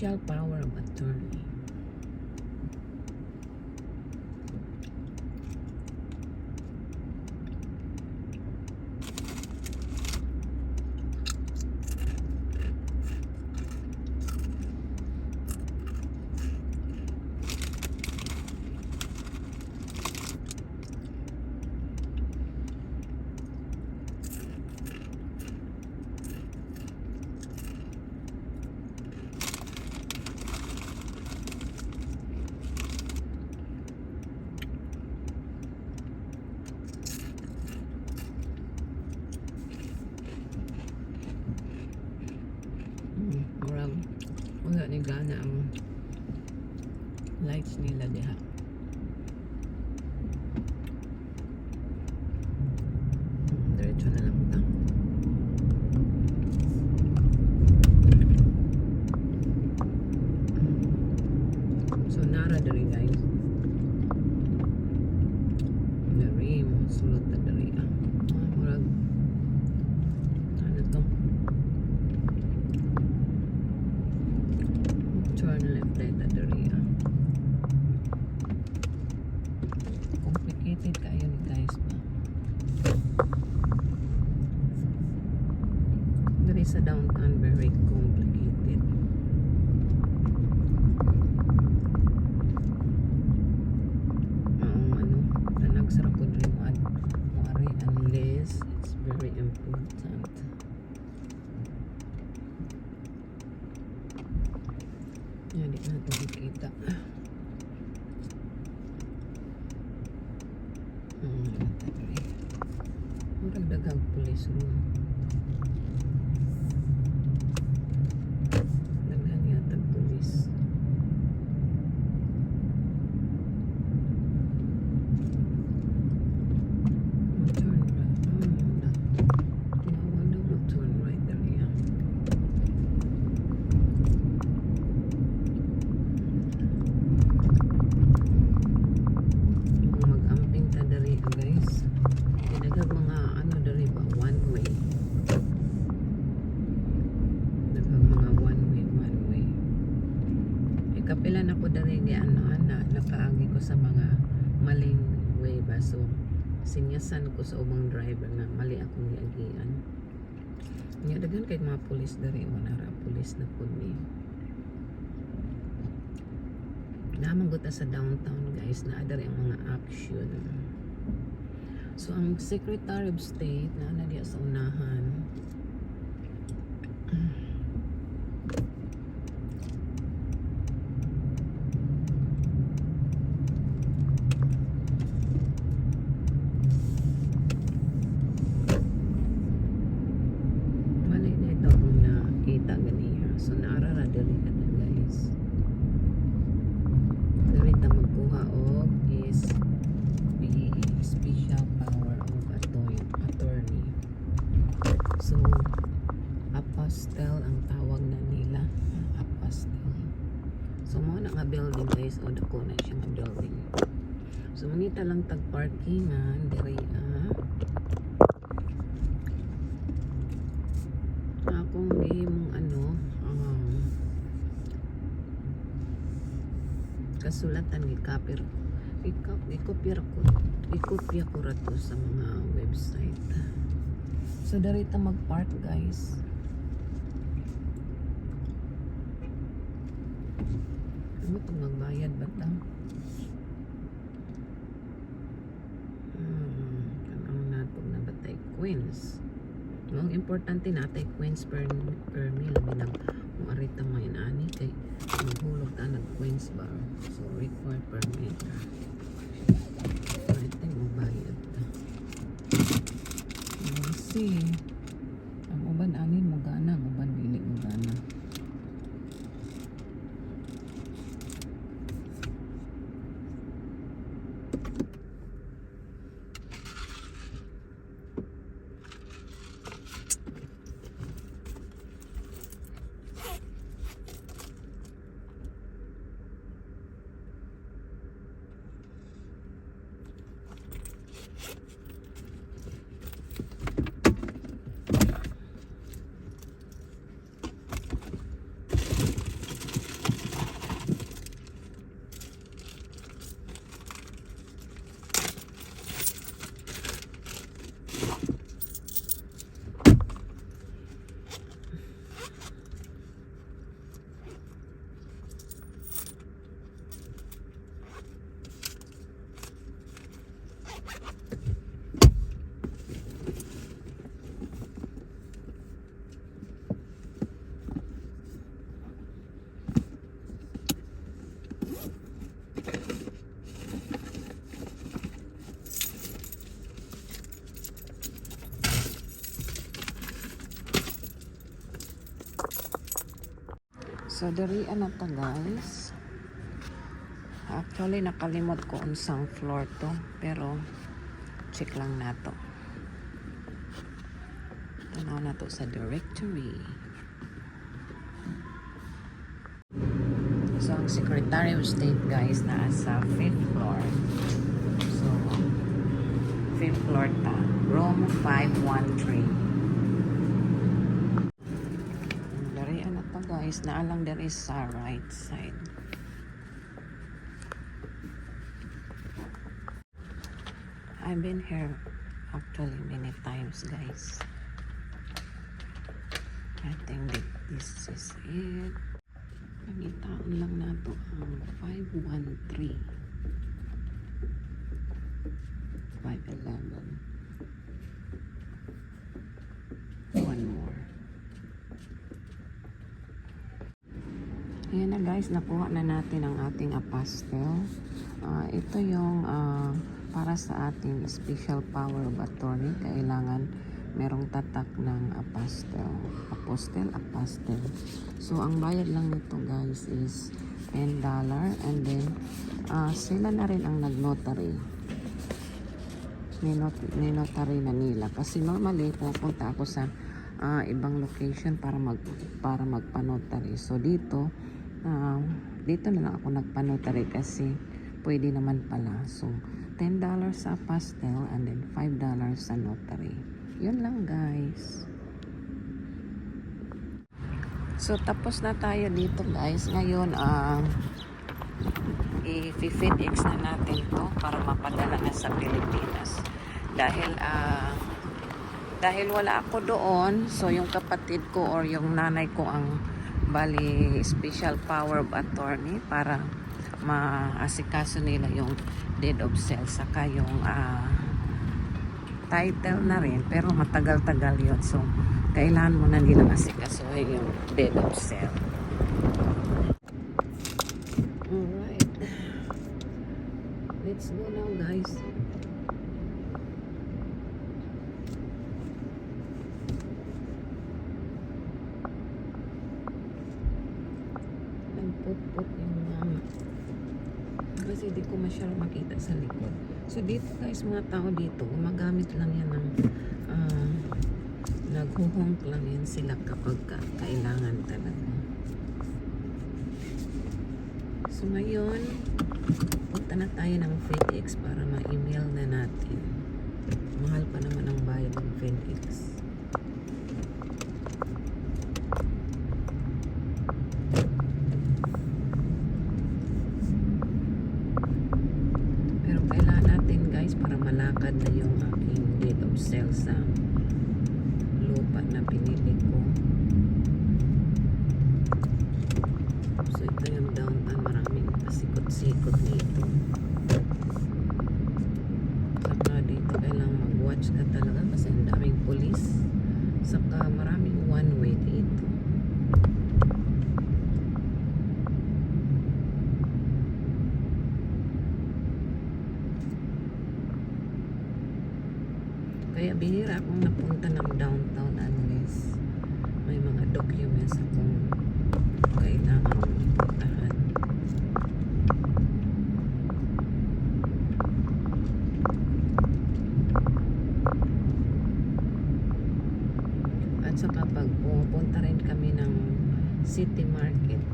special power of attorney. Mm, murag wala ni gana ang lights nila diha. Mm, Diretso na lang ta. So nara diri guys. Diri mo sulod ta diri ah. Ah, murag ano to? Turn left right na diri ah. Complicated kayo ni guys ba? Diri sa downtown very complicated. Maong ano, tanag sarap po rin mo ad- mo ari unless it's very important. Yan, di na ito makita. Hmm. Murag daghang pulis room. Daghan yata pulis. Turn right. Oh, no. Bawal daw mag-turn right there, yeah. Kung mag-amping ta diri ah, guys. Daghang mga ano diri ba one way. Daghang mga one way, one way. Eh kapila na ko diri gi ano ana nakaagi ko sa mga maling way ba so sinyasan ko sa ubang driver nga mali akong giagian. Nya daghan kay mga pulis diri o nara pulis na pud ni. Naman ta sa downtown guys na adari ang mga action. So ang Secretary of State na na diya sa unahan. Mali na ito kung nakita So naarara diri ka na guys. Diri ta magkuha og is the special power of attorney. attorney. So apostle ang tawag na nila. Apostle. So mo na nga building guys o dako na siya nga building. So mangita lang tag parkingan diri ah. akong gihimong ano um, ni kapir ikop ikopya ko ikopya ko ra to sa mga website. So dari ta mag-park guys. Ano to magbayad ba ta? Hmm kanang natog na batay queens? Ang importante natay queens per per meal binang kung arita mo yun ani kay maghulog ta nag queens bar so required per meal ito mo bayad ta. We'll see So, dirian na ta guys. Actually, nakalimot ko unsang floor to. Pero, check lang na to. Tanaw na to sa directory. So, ang Secretary of State guys na sa 5th floor. So, 5th floor ta. Room 513. Dari to guys, naalang there is sa right side. I've been here actually many times guys. I think that this is it. Pangitaan lang nato ang 513. 511. One more. Ayan na guys, nakuha na natin ang ating apostle. Ah, ito yung ah, para sa ating special power of attorney. Kailangan merong tatak ng apostle. Apostle, apostle. So, ang bayad lang nito guys is $10 and then ah, sila na rin ang nag-notary ninot ninotary na nila kasi normally pupunta ako sa ah, ibang location para mag para magpanotary so dito ah, dito na lang ako nagpanotary kasi pwede naman pala. So $10 sa pastel and then $5 sa notary. Yun lang guys. So tapos na tayo dito guys. Ngayon ah i-fedex na natin to para mapadala na sa Pilipinas. Dahil ah dahil wala ako doon so yung kapatid ko or yung nanay ko ang bali special power of attorney para maasikaso nila yung deed of sale saka yung ah, title na rin. Pero matagal-tagal yun. So kailangan mo na nilang asikasuhin yung deed of sale Alright. Let's go now, guys. Nagput-put yung mama. Kasi di ko masyadong makita sa likod. So dito guys, mga tao dito, gumagamit lang yan ng ah, naghuhonk lang yan sila kapag ka- kailangan talaga. So ngayon, punta na tayo ng FedEx para ma-email na natin. Mahal pa naman ang bayad ng FedEx. Pero kailangan natin guys para malakad na yung aking deed of sale sa lupa na pinili ko. So ito yung downtown, maraming pasikot-sikot dito. Saka dito kailangan mag-watch ka talaga kasi ang daming polis. Saka maraming one way dito. Kaya bihira akong napunta ng downtown unless may mga documents akong kailangan puntahan. At saka pag pupunta rin kami ng city market,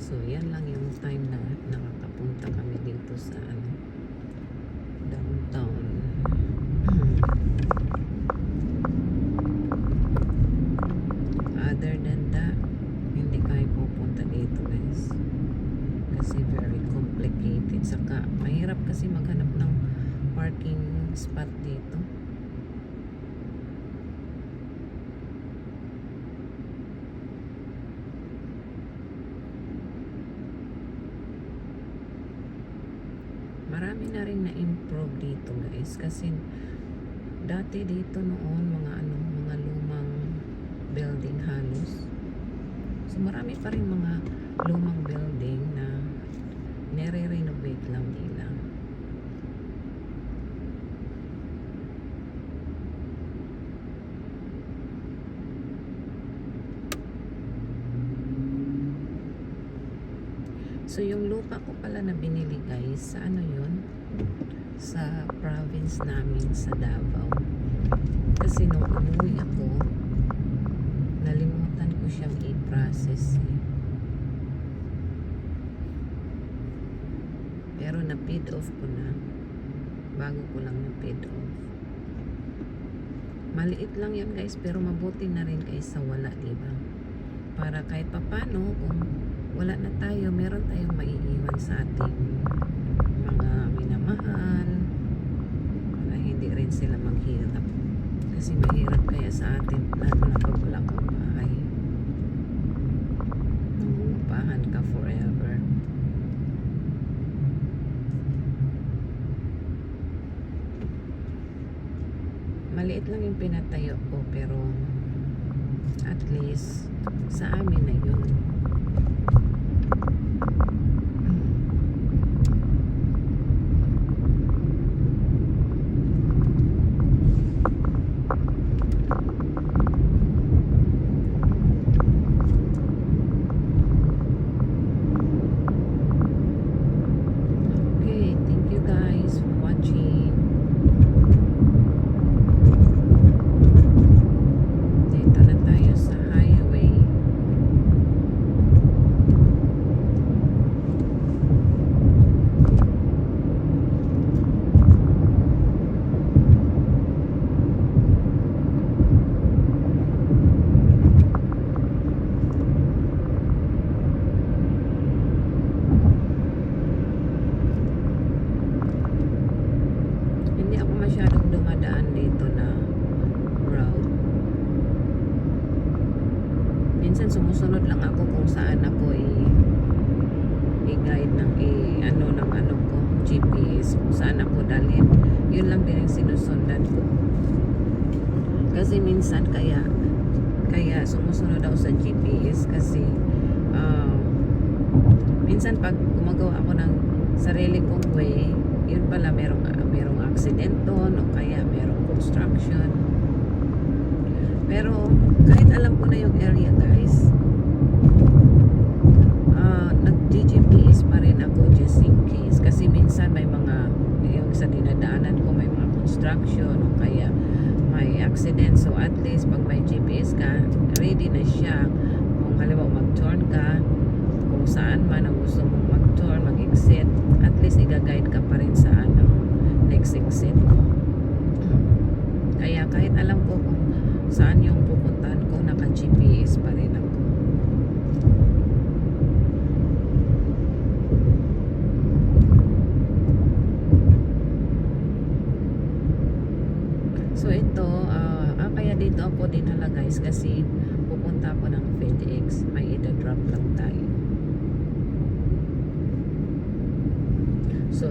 so yan lang yung time na nakakapunta kami dito sa ano, downtown. Other than that, hindi kayo pupunta dito guys. Kasi very complicated. Saka mahirap kasi maghanap ng parking spot dito. Marami na rin na-improve dito guys. Kasi dati dito noon mga ano mga lumang building halos. So marami pa rin mga lumang building na nire-renovate lang nila So yung lupa ko pala na binili guys, sa ano yun? Sa province namin sa Davao. Kasi nung umuwi ako, nalimutan ko siyang i-process eh. Pero na-paid off ko na. Bago ko lang na-paid off. Maliit lang yan guys, pero mabuti na rin kaysa wala, di ba? Para kahit papano, kung wala na tayo, meron tayong maiiwan sa ating minamahal para hindi rin sila maghirap. Kasi mahirap kaya sa atin, lalo na pag wala kang bahay. Nangungupahan ka forever. Maliit lang yung pinatayo ko pero at least sa amin na yun.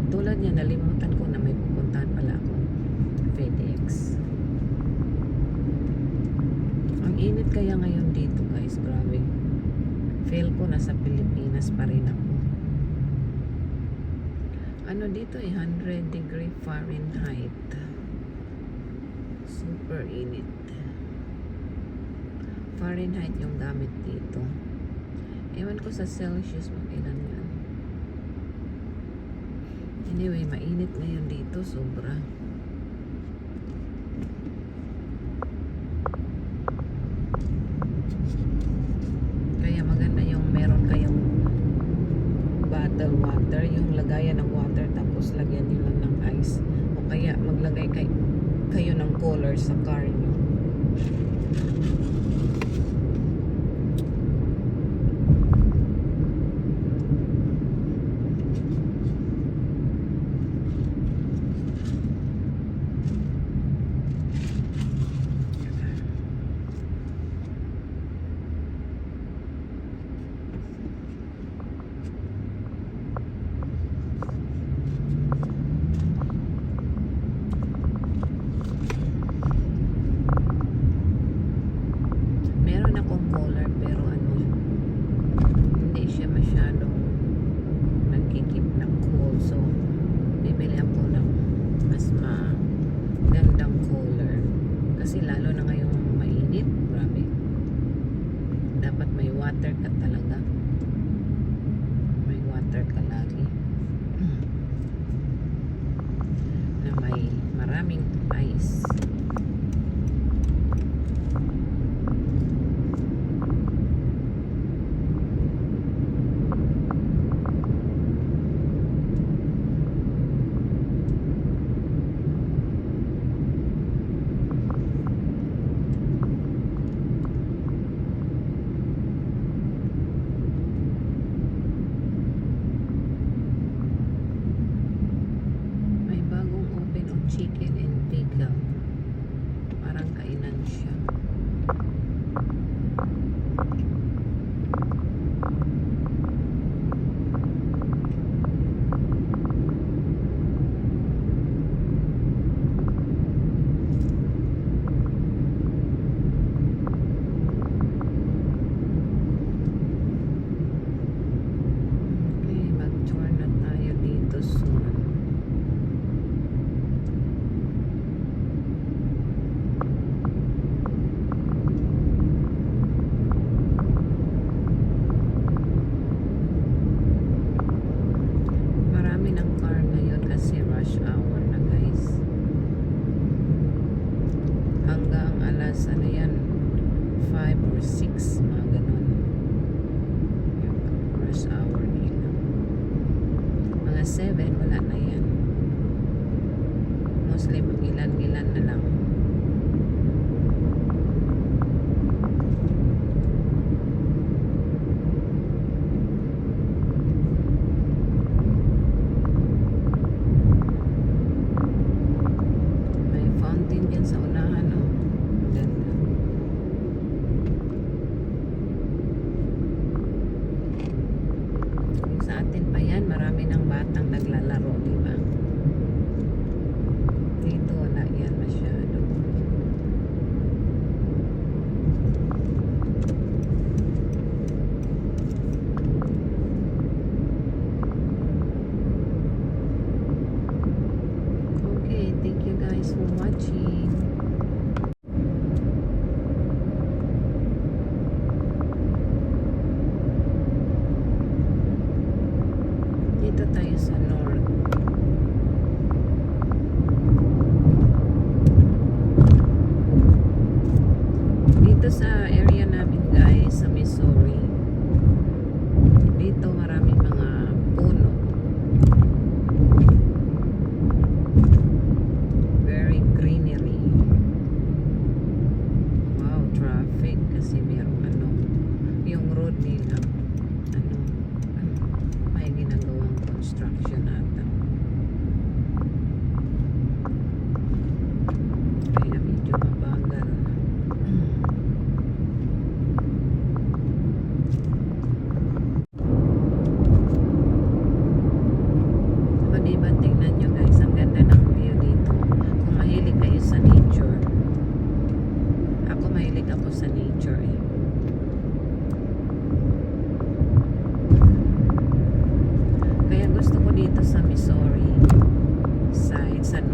Tulad niya, nalimutan ko na may pupuntahan pala ako FedEx. Ang init kaya ngayon dito guys, grabe. Feel ko nasa Pilipinas pa rin ako. Ano dito eh, 100 degree Fahrenheit. Super init. Fahrenheit yung gamit dito. Ewan ko sa Celsius mag ilan. Anyway, mainit ngayon dito, sobra. Kaya maganda yung meron kayong bottle water, yung lagayan ng water tapos lagyan nyo lang ng ice. O kaya maglagay kay, kayo ng color sa car nyo. Meron akong collar pero ano, hindi siya masyadong nagkikip ng cool. So, bibili ako ng mas magandang collar. Kasi lalo na ngayong mainit, grabe. Dapat may water ka talaga.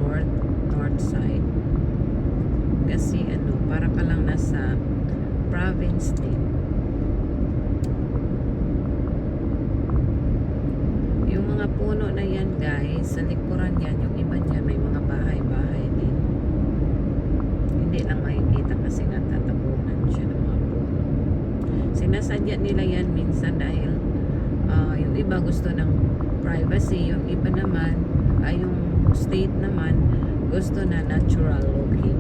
North, north side. Kasi ano, para ka lang nasa province din. Yung mga puno na yan guys, sa likuran yan, yung iba niya may mga bahay-bahay din. Hindi lang makikita kasi natatabunan siya ng mga puno. Sinasadya nila yan minsan dahil ah, yung iba gusto ng privacy, yung iba naman, ay yung state naman, gusto na natural looking.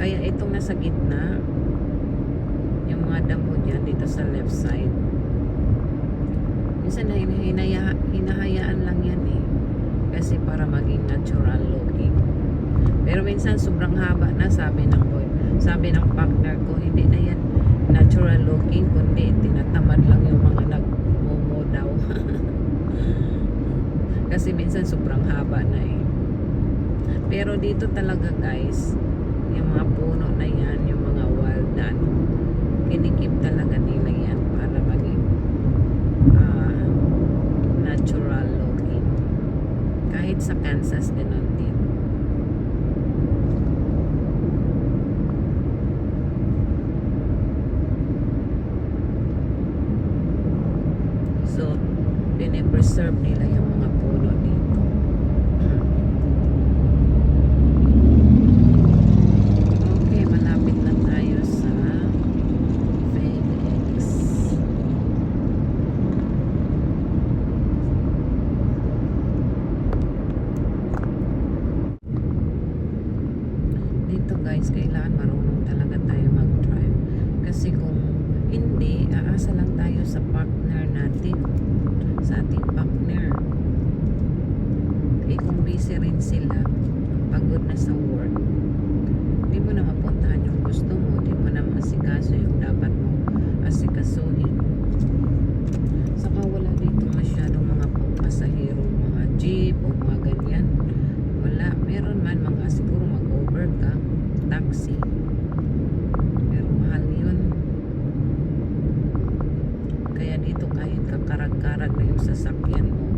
Kaya itong nasa gitna, yung mga damo dyan dito sa left side, minsan na hinaya, hinahayaan lang yan eh. Kasi para maging natural looking. Pero minsan sobrang haba na sabi ng boy. Sabi ng partner ko, hindi na yan natural looking, kundi tinatamad lang yung mga nagmomo daw. Kasi minsan sobrang haba na eh. Pero dito talaga guys, yung mga puno na yan, yung mga wild na ano, kinikip talaga nila yan para maging ah, natural looking. Kahit sa Kansas, din kailangan marunong talaga tayo mag-drive. Kasi kung hindi, aasa lang tayo sa partner natin. Sa ating partner. Eh kung busy rin sila, pagod na sa work, di mo na mapuntahan yung gusto mo, di mo na masikaso yung dapat mo asikasuhin. Saka wala dito masyadong mga pasahero, mga jeep o mga ganyan. Wala. Meron man mga siguro mag-over ka, taxi. Pero mahal yun. Kaya dito kahit kakarag-karag na yung sasakyan mo,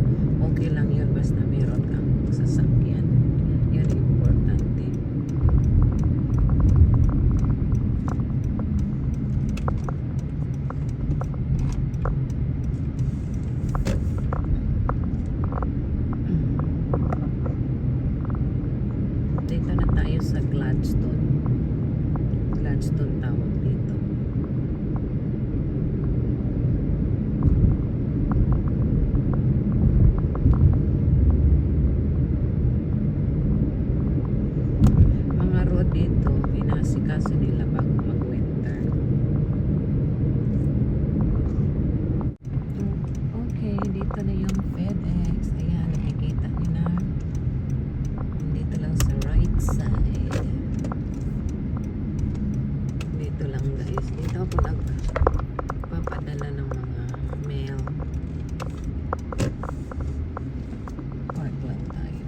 okay lang yun basta meron kang sasakyan. Yun ang importante. Dito na tayo sa Gladstone. Gladstone tawag dito. Mga road dito, inaasikaso nila bago mag-winter. Okay, dito na yung FedEx. Ayan, nakikita niyo na. Dito lang sa right side. Dito lang guys. Dito ako nagpapadala ng mga mail. Park lang tayo.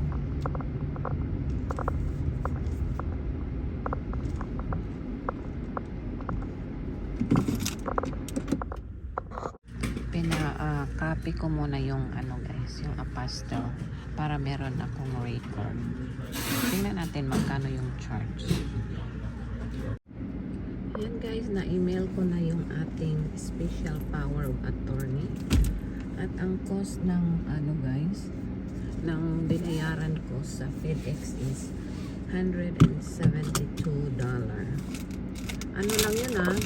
Pina-copy ko muna yung ano apostle para meron akong record. Tingnan natin magkano yung charge. Yan guys, na-email ko na yung ating special power of attorney. At ang cost ng ano guys, ng binayaran ko sa FedEx is $172. Ano lang yun ah,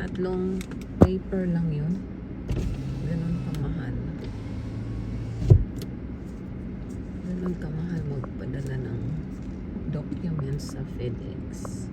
tatlong paper lang yun. FedEx.